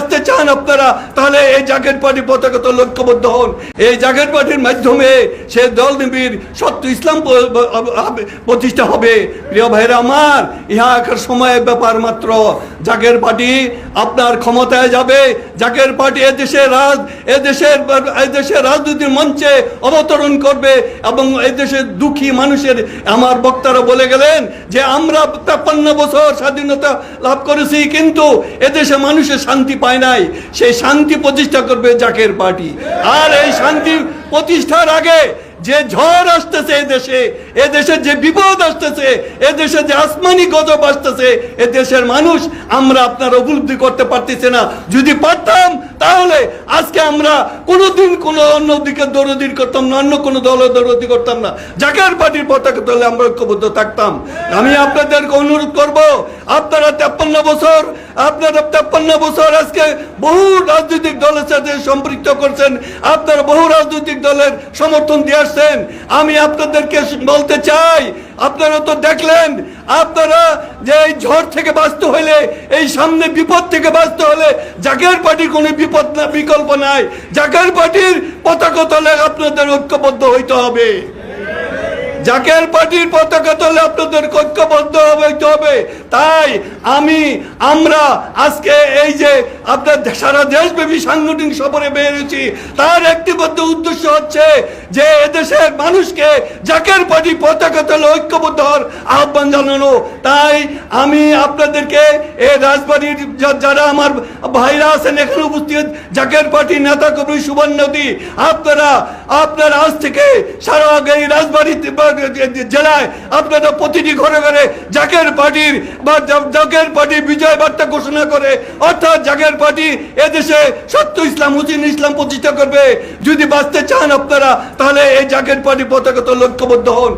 বাঁচতে চান আপনারা, তাহলে এই জাগের পার্টি পতাকা তো লক্ষ্যবদ্ধ হন। এই জাগের পার্টির মাধ্যমে সে দল নিবির সত্য ইসলাম প্রতিষ্ঠা হবে। প্রিয় ভাইরা আমার, ইহা একার সময়ের ব্যাপার মাত্র। জাগের পার্টি আপনার ক্ষমতায় যাবে। জাগের পার্টি এদেশের রাজ, এদেশের এদেশের রাজনীতির মঞ্চে অবতরণ করবে এবং এদেশের দুঃখী মানুষের, আমার বক্তারা বলে গেলেন যে আমরা তেপ্পান্ন বছর স্বাধীনতা লাভ করেছি, কিন্তু এদেশে মানুষের শান্তি পায় নাই, সেই শান্তি প্রতিষ্ঠা করবে জাকের পার্টি। আর এই শান্তি প্রতিষ্ঠার আগে যে ঝড় আসতেছে এদেশে এদেশে যে বিপদ আসতেছে, এ এদেশে যে আসমানি গজব আসতেছে এদেশের মানুষ আমরা আপনার উপলব্ধি করতে পারতেছে না। যদি পারতাম, তাহলে আজকে আমরা কোনোদিন কোনো অন্য দিকে দৌড়দির করতাম না, অন্য কোনো দল দৌড়দি করতাম না। জাকার পার্টির পতাকা দলে আমরা ঐক্যবদ্ধ থাকতাম। আমি আপনাদেরকে অনুরোধ করব আপনারা তেপ্পান্ন বছর, আপনারা তেপ্পান্ন বছর আজকে বহু রাজনৈতিক দলের সাথে সম্পৃক্ত করছেন, আপনারা বহু রাজনৈতিক দলের সমর্থন দিয়ে আসছেন। আমি আপনাদেরকে বলতে চাই, আপনারা তো দেখলেন, আপনারা যে এই ঝড় থেকে বাঁচতে হলে এই সামনে বিপদ থেকে বাঁচতে হলে জাকের পার্টির কোনো বিপদ না, বিকল্প নাই। জাকের পার্টির পতাকা তলে আপনাদের ঐক্যবদ্ধ হইতে হবে। জাকের পার্টির পতাকা তলে আপনাদের ঐক্যবদ্ধ হইতে হবে। তাই আমি, আমরা আজকে এই যে আপনার সারা দেশব্যাপী সাংগঠনিক সফরে বেরিয়েছি তার একটিবদ্ধ উদ্দেশ্য হচ্ছে যে এদেশের মানুষকে জাকের পার্টি পতাকা তলে ঐক্যবদ্ধ হওয়ার আহ্বান জানানো। তাই আমি আপনাদেরকে এই রাজবাড়ির যারা আমার ভাইরা আছেন, এখানে উপস্থিত জাকের পার্টির নেতা কবি সুবর্ণ নদী আপনারা আপনারা আজ থেকে সারা এই রাজবাড়িতে জেলায় আপনারা প্রতিটি ঘরে ঘরে জাকের পার্টির বা জাকের পার্টি বিজয় বার্তা ঘোষণা করে, অর্থাৎ জাকের পার্টি এদেশে সত্য ইসলাম হুসিন ইসলাম প্রতিষ্ঠা করবে। যদি বাঁচতে চান আপনারা, তাহলে এই জাকের পার্টি পতাকা তো লক্ষ্যবদ্ধ হন।